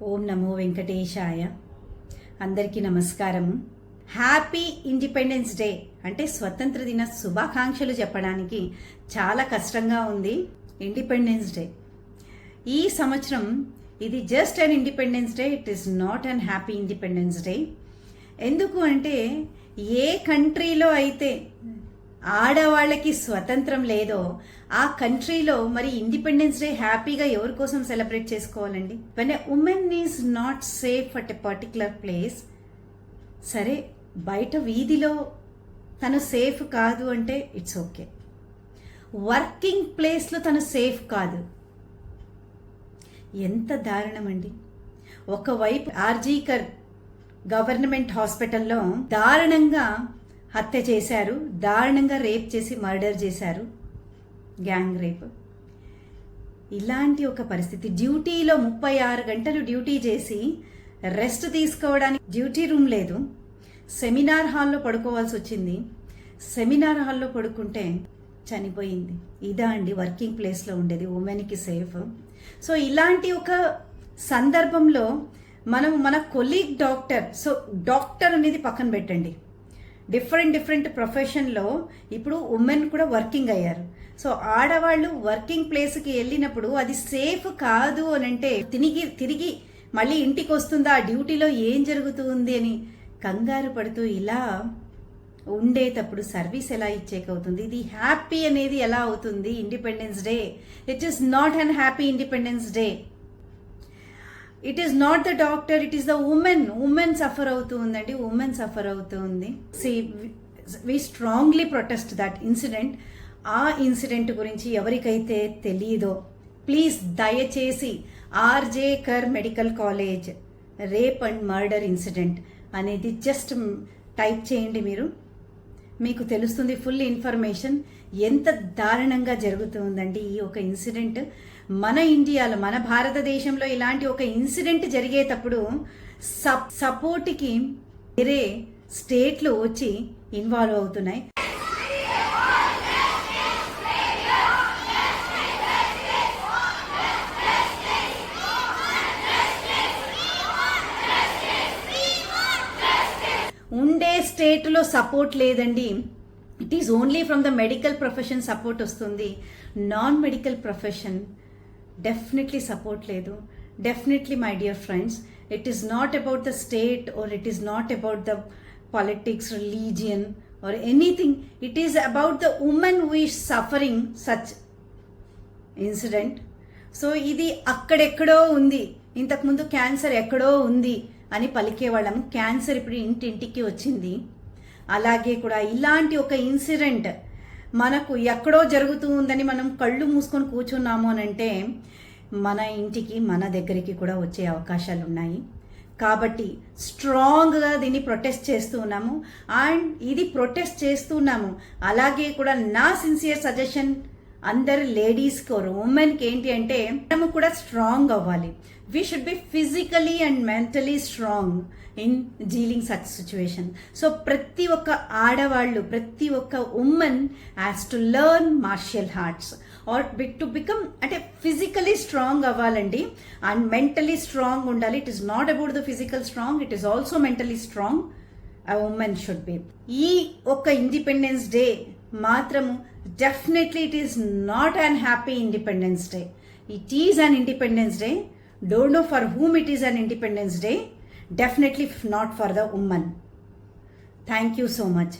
ఓం నమో వెంకటేశాయ. అందరికీ నమస్కారము happy independence day అంటే స్వతంత్ర దిన శుభాకాంక్షలు చెప్పడానికి చాలా కష్టంగా ఉంది ఇండిపెండెన్స్ డే ఈ సంవత్సరం ఇది just an independence day it is not an happy independence day ఎందుకు అంటే ఏ కంట్రీలో అయితే ఆడవాళ్ళకి స్వతంత్రం లేదో ఆ కంట్రీలో మరి ఇండిపెండెన్స్ డే హ్యాపీగా ఎవరి కోసం సెలబ్రేట్ చేసుకోవాలండి? When women is not safe at a particular place సరే బయట వీధిలో తను సేఫ్ కాదు అంటే ఇట్స్ ఓకే వర్కింగ్ ప్లేస్లో తను సేఫ్ కాదు. ఎంత దారుణం అండి ఒకవైపు ఆర్జీకర్ గవర్నమెంట్ హాస్పిటల్లో దారుణంగా హత్య చేశారు దారుణంగా రేప్ చేసి మర్డర్ చేశారు. Gang rape. ఇలాంటి ఒక పరిస్థితి. డ్యూటీలో ముప్పై ఆరు గంటలు డ్యూటీ చేసి రెస్ట్ తీసుకోవడానికి డ్యూటీ రూమ్ లేదు. సెమినార్ హాల్లో పడుకోవాల్సి వచ్చింది. సెమినార్ హాల్లో పడుకుంటే చనిపోయింది. ఇదా అండి వర్కింగ్ ప్లేస్లో ఉండేది ఉమెన్కి సేఫ్. సో ఇలాంటి ఒక సందర్భంలో మనం మన కొలీగ్ డాక్టర్ సో డాక్టర్ అనేది పక్కన పెట్టండి. డిఫరెంట్ డిఫరెంట్ ప్రొఫెషన్లో ఇప్పుడు ఉమెన్ కూడా వర్కింగ్ అయ్యారు. సో ఆడవాళ్ళు వర్కింగ్ ప్లేస్కి వెళ్ళినప్పుడు అది సేఫ్ కాదు అని అంటే తిరిగి తిరిగి మళ్ళీ ఇంటికి వస్తుందా? ఆ డ్యూటీలో ఏం జరుగుతుంది అని కంగారు పడుతూ ఇలా ఉండేటప్పుడు సర్వీస్ ఎలా ఇచ్చేకవుతుంది ఇది హ్యాపీ అనేది ఎలా అవుతుంది? Independence day. It is not an happy independence day it is not the doctor it is the women women suffer అవుతూ ఉందండి ఉమెన్ సఫర్ అవుతూ ఉంది. See we strongly protest that incident ఆ ఇన్సిడెంట్ గురించి ఎవరికైతే తెలియదో ప్లీజ్ దయచేసి RG Kar medical college rape and murder incident అనేది జస్ట్ టైప్ చేయండి మీరు. మీకు తెలుస్తుంది ఫుల్ ఇన్ఫర్మేషన్. ఎంత దారుణంగా జరుగుతుందండి ఈ ఒక ఇన్సిడెంట్. మన ఇండియాలో మన భారతదేశంలో ఇలాంటి ఒక ఇన్సిడెంట్ జరిగేటప్పుడు సప్ సపోర్ట్కి వేరే స్టేట్లు వచ్చి ఇన్వాల్వ్ అవుతున్నాయి. స్టేట్లో సపోర్ట్ లేదండి. It is only from the medical profession support వస్తుంది. Non medical profession definitely support లేదు definitely my dear friends it is not about the state or it is not about the politics religion or anything it is about the women who suffering such incident so ఇది అక్కడెక్కడో ఉంది. ఇంతకుముందు cancer ఎక్కడో ఉంది. అని పలికేవాళ్ళం. Cancer ఇప్పుడు ఇంటింటికి వచ్చింది. అలాగే కూడా ఇలాంటి ఒక ఇన్సిడెంట్ మనకు ఎక్కడో జరుగుతూ ఉందని మనం కళ్ళు మూసుకొని కూర్చున్నాము అని అంటే మన ఇంటికి మన దగ్గరికి కూడా వచ్చే అవకాశాలు ఉన్నాయి. కాబట్టి స్ట్రాంగ్గా దీన్ని ప్రొటెస్ట్ చేస్తూ ఉన్నాము. అండ్ ఇది ప్రొటెస్ట్ చేస్తున్నాము అలాగే కూడా నా సిన్సియర్ సజెషన్ అందరు లేడీస్కి ఉమెన్కి ఏంటి అంటే మనము కూడా స్ట్రాంగ్ అవ్వాలి. We should be physically and mentally strong in dealing such situation so ప్రతి ఒక్క ఆడవాళ్ళు ప్రతి ఒక్క women has to learn martial arts or బిక్ to become అంటే ఫిజికలీ స్ట్రాంగ్ అవ్వాలండి. అండ్ మెంటలీ స్ట్రాంగ్ ఉండాలి. It is not about the physical strong it is also mentally strong a women should be ఈ ఒక్క ఇండిపెండెన్స్ డే మాత్రము definitely it is not an happy independence day it is an independence day don't know for whom it is an Independence Day, definitely not for the woman. Thank you so much.